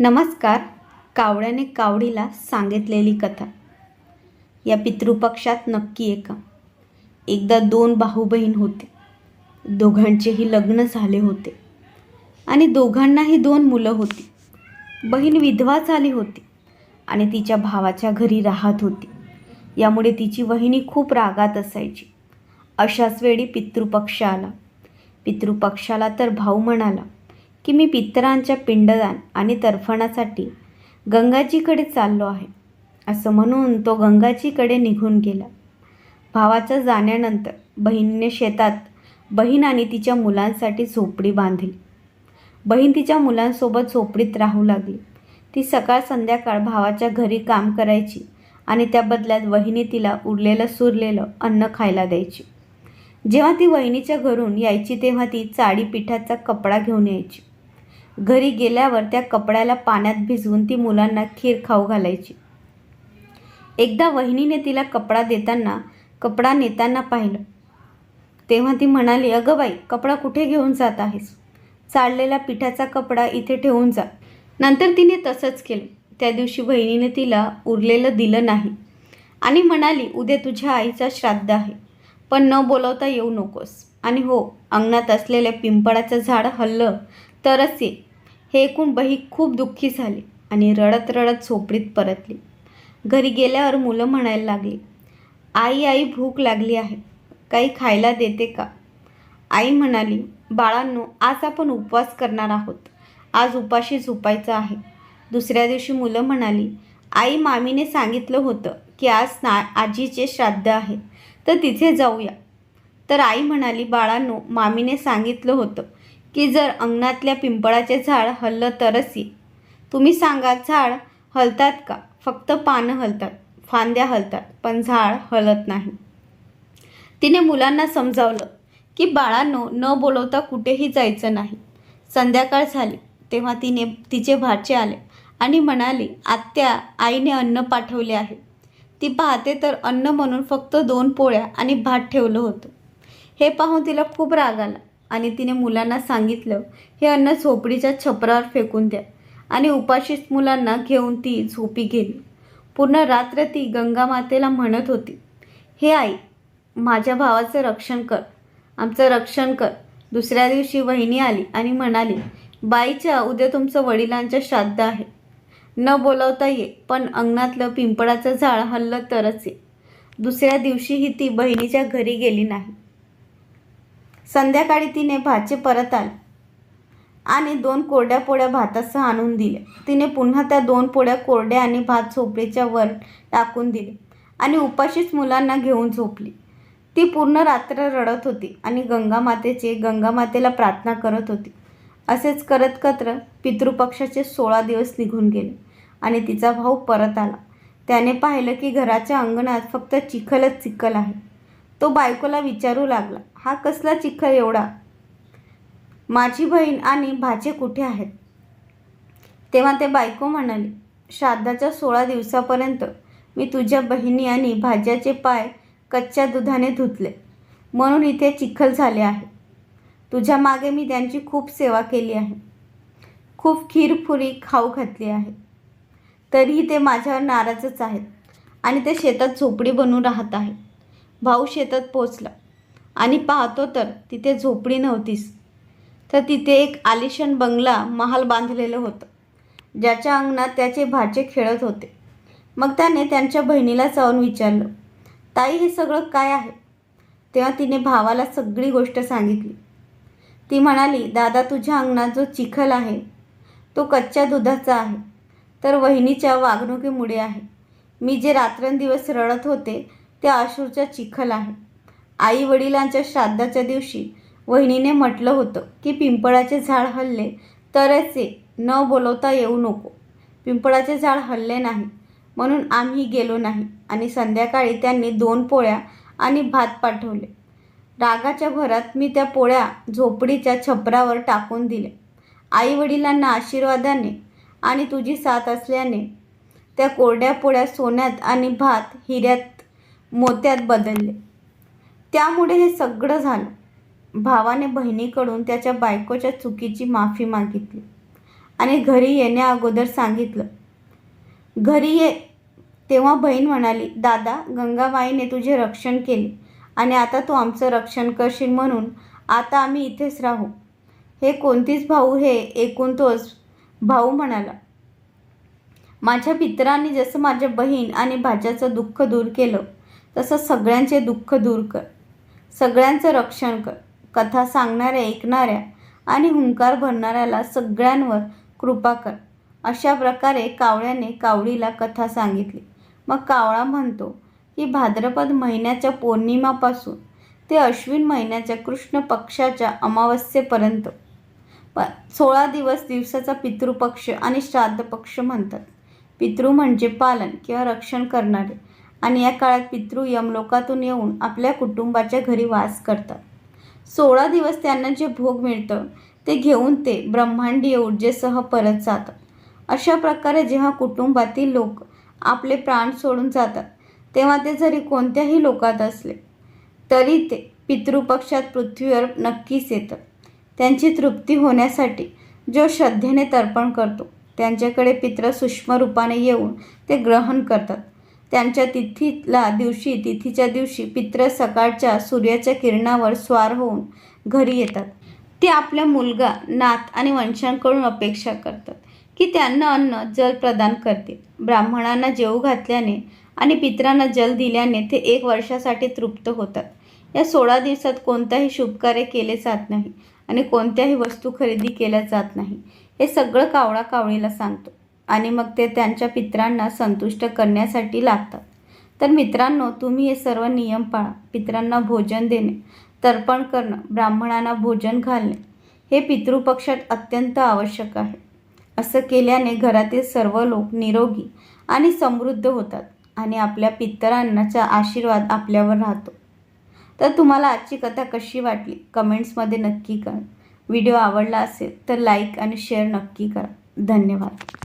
नमस्कार कावड्याने कावडीला सांगितलेली कथा. या पितृपक्षात नक्की एका. एकदा दोन भाऊ बहीण होते. दोघांचेही लग्न झाले होते. आणि दोघांनाही दोन मुलं होती. बहीण विधवा झाली होती आणि तिच्या भावाच्या घरी राहत होती. यामुळे तिची वहिनी खूप रागात असायची. अशाच वेळी पितृपक्ष आला. पितृपक्षाला तर भाऊ म्हणाला की मी पितरांच्या पिंडदान आणि तर्फणासाठी गंगाजीकडे चाललो आहे असं म्हणून तो गंगाजीकडे निघून गेला. भावाच्या जाण्यानंतर बहिणीने शेतात बहीण आणि तिच्या मुलांसाठी झोपडी बांधली. बहीण तिच्या मुलांसोबत झोपडीत राहू लागली. ती सकाळ संध्याकाळ भावाच्या घरी काम करायची आणि त्या बदल्यात वहिनी तिला उरलेलं सुरलेलं अन्न खायला द्यायची. जेव्हा ती वहिनीच्या घरून यायची तेव्हा ती चाडी पिठाचा कपडा घेऊन यायची. घरी गेल्यावर त्या कपड्याला पाण्यात भिजवून ती मुलांना खीर खाऊ घालायची. एकदा वहिनीने तिला कपडा देताना कपडा नेताना पाहिलं. तेव्हा ती म्हणाली अगं बाई कपडा कुठे घेऊन जात आहेस? चाललेला पिठाचा कपडा इथे ठेवून जा. नंतर तिने तसंच केलं. त्या दिवशी बहिणीने तिला उरलेलं दिलं नाही. आणि म्हणाली उद्या तुझ्या आईचा श्राद्ध आहे. पण न बोलवता येऊ नकोस. आणि हो अंगणात असलेल्या पिंपळाचं झाड हल्लं तरच ये. हे ऐकून बही खूप दुःखी झाली आणि रडत रडत झोपडीत परतली. घरी गेल्यावर मुलं म्हणायला लागली आई आई भूक लागली आहे. काही खायला देते का? आई म्हणाली बाळांनो आज आपण उपवास करणार आहोत. आज उपाशी झोपायचं आहे. दुसऱ्या दिवशी मुलं म्हणाली आई मामीने सांगितलं होतं की आज ना आजीचे श्राद्ध आहे. तर तिथे जाऊया. तर आई म्हणाली बाळांनो मामीने सांगितलं होतं की जर अंगणातल्या पिंपळाचे झाड हललं तरच ये तुम्ही सांगा झाड हलतात का? फक्त पानं हलतात फांद्या हलतात पण झाड हलत नाही. तिने मुलांना समजावलं की बाळांनो न बोलवता कुठेही जायचं नाही. संध्याकाळ झाली तेव्हा तिने तिचे भाचे आले आणि म्हणाली आत्या आईने अन्न पाठवले आहे. ती पाहते तर अन्न म्हणून फक्त दोन पोळ्या आणि भात ठेवलं होतं. हे पाहून तिला खूप राग आला. आणि तिने मुलांना सांगितलं हे अन्न झोपडीच्या छपरावर फेकून द्या. आणि उपाशीच मुलांना घेऊन ती झोपी गेली. पूर्ण रात्र ती गंगामातेला म्हणत होती हे आई माझ्या भावाचं रक्षण कर. आमचं रक्षण कर. दुसऱ्या दिवशी वहिनी आली आणि म्हणाली बाईच्या उद्या तुमचं वडिलांचं श्राद्ध आहे. न बोलवता ये पण अंगणातलं पिंपळाचं झाड हल्लं तरच ये. दुसऱ्या दिवशीही ती बहिणीच्या घरी गेली नाही. संध्याकाळी तिने भाचे परत आले आणि दोन कोरड्या पोळ्या भातासह आणून दिले तिने पुन्हा त्या दोन पोळ्या कोरड्या आणि भात झोपडीच्या वर टाकून दिले आणि उपाशीच मुलांना घेऊन झोपली. ती पूर्ण रात्र रडत होती आणि गंगामातेचे गंगामातेला प्रार्थना करत होती. असेच करत कत्र पितृपक्षाचे सोळा दिवस निघून गेले आणि तिचा भाऊ परत आला. त्याने पाहिलं की घराच्या अंगणात फक्त चिखलच चिखल आहे. तो बायकोला विचारू लागला हा कसला चिखल एवढा? माझी बहीण आणि भाचे कुठे आहेत? तेव्हा ते बायको म्हणाली श्राद्धाच्या सोळा दिवसापर्यंत मी तुझ्या बहिणी आणि भाज्याचे पाय कच्च्या दुधाने धुतले म्हणून इथे चिखल झाले आहे. तुझ्या मागे मी त्यांची खूप सेवा केली आहे. खूप खीरफुरी खाऊ घातली आहे. तरीही ते माझ्यावर नाराजच आहेत आणि ते शेतात झोपडी बनून राहत आहे भाऊ शेतात पोचला आणि पाहतो तर तिथे झोपडी नव्हतीच. तर तिथे एक आलिशान बंगला महाल बांधलेलं होतं ज्याच्या अंगणात त्याचे भाचे खेळत होते. मग त्याने त्यांच्या बहिणीला जाऊन विचारलं ताई हे सगळं काय आहे? तेव्हा तिने भावाला सगळी गोष्ट सांगितली. ती म्हणाली दादा तुझ्या अंगणात जो चिखल आहे तो कच्च्या दुधाचा आहे. तर वहिनीच्या वागणुकीमुळे आहे. मी जे रात्रंदिवस रडत होते त्या अश्रूच्या चिखल आहे. आई वडिलांच्या श्राद्धाच्या दिवशी वहिनीने म्हटलं होतं की पिंपळाचे झाड हल्ले तरच ये न बोलवता येऊ नको. पिंपळाचे झाड हल्ले नाही म्हणून आम्ही गेलो नाही आणि संध्याकाळी त्यांनी दोन पोळ्या आणि भात पाठवले. रागाच्या भरात मी त्या पोळ्या झोपडीच्या छपरावर टाकून दिल्या. आई वडिलांना आशीर्वादाने आणि तुझी साथ असल्याने त्या कोरड्या पोळ्या सोन्यात आणि भात हिऱ्यात मोत्यात बदलले. त्यामुळे हे सगळं झालं. भावाने बहिणीकडून त्याच्या बायकोच्या चुकीची माफी मागितली आणि घरी येण्याअगोदर सांगितलं. घरी ये. तेव्हा बहीण म्हणाली दादा गंगाबाईने तुझे रक्षण केले आणि आता तू आमचं रक्षण करशील म्हणून आता आम्ही इथेच राहू. हे कोणतीच भाऊ हे ऐकून तोच भाऊ म्हणाला. माझ्या मित्रांनी जसं माझ्या बहीण आणि भाच्याचं दुःख दूर केलं तसं सगळ्यांचे दुःख दूर कर. सगळ्यांचं रक्षण कर. कथा सांगणाऱ्या ऐकणाऱ्या आणि हुंकार भरणाऱ्याला सगळ्यांवर कृपा कर. अशा प्रकारे कावळ्याने कावळीला कथा सांगितली. मग कावळा म्हणतो की भाद्रपद महिन्याच्या पौर्णिमापासून ते अश्विन महिन्याच्या कृष्ण पक्षाच्या अमावस्येपर्यंत. प सोळा दिवस दिवसाचा पितृपक्ष आणि श्राद्ध पक्ष म्हणतात. पितृ म्हणजे पालन किंवा रक्षण करणारे. आणि या काळात पितृ यमलोकातून येऊन आपल्या कुटुंबाच्या घरी वास करतात. सोळा दिवस त्यांना जे भोग मिळतं ते घेऊन ते ब्रह्मांडीय ऊर्जेसह परत जातात. अशा प्रकारे जेव्हा कुटुंबातील लोक आपले प्राण सोडून जातात तेव्हा ते जरी कोणत्याही लोकात असले तरी ते पितृपक्षात पृथ्वीवर नक्कीच येतं त्यांची तृप्ती होण्यासाठी जो श्रद्धेने तर्पण करतो त्यांच्याकडे पित्र सूक्ष्म रूपाने येऊन ते ग्रहण करतात. त्यांच्या तिथीला दिवशी तिथीच्या दिवशी पित्र सकाळच्या सूर्याच्या किरणावर स्वार होऊन घरी येतात. ते आपल्या मुलगा नात आणि वंशांकडून अपेक्षा करतात की त्यांना अन्न जल प्रदान करतील. ब्राह्मणांना जेवू घातल्याने आणि पित्रांना जल दिल्याने ते एक वर्षासाठी तृप्त होतात. या सोळा दिवसात कोणताही शुभकार्य केले जात नाही आणि कोणत्याही वस्तू खरेदी केल्या जात नाही हे सगळं कावळा कावळीला सांगतो. आणि मग ते त्यांच्या पित्रांना संतुष्ट करण्यासाठी लागतात. तर मित्रांनो तुम्ही हे सर्व नियम पाळा. पित्रांना भोजन देणे तर्पण करणं ब्राह्मणांना भोजन घालणे हे पितृपक्षात अत्यंत आवश्यक आहे. असं केल्याने घरातील सर्व लोक निरोगी आणि समृद्ध होतात आणि आपल्या पितरांनाचा आशीर्वाद आपल्यावर राहतो. तर तुम्हाला आजची कथा कशी वाटली? कमेंट्समध्ये नक्की करा व्हिडिओ आवडला असेल तर लाईक आणि शेअर नक्की करा. धन्यवाद.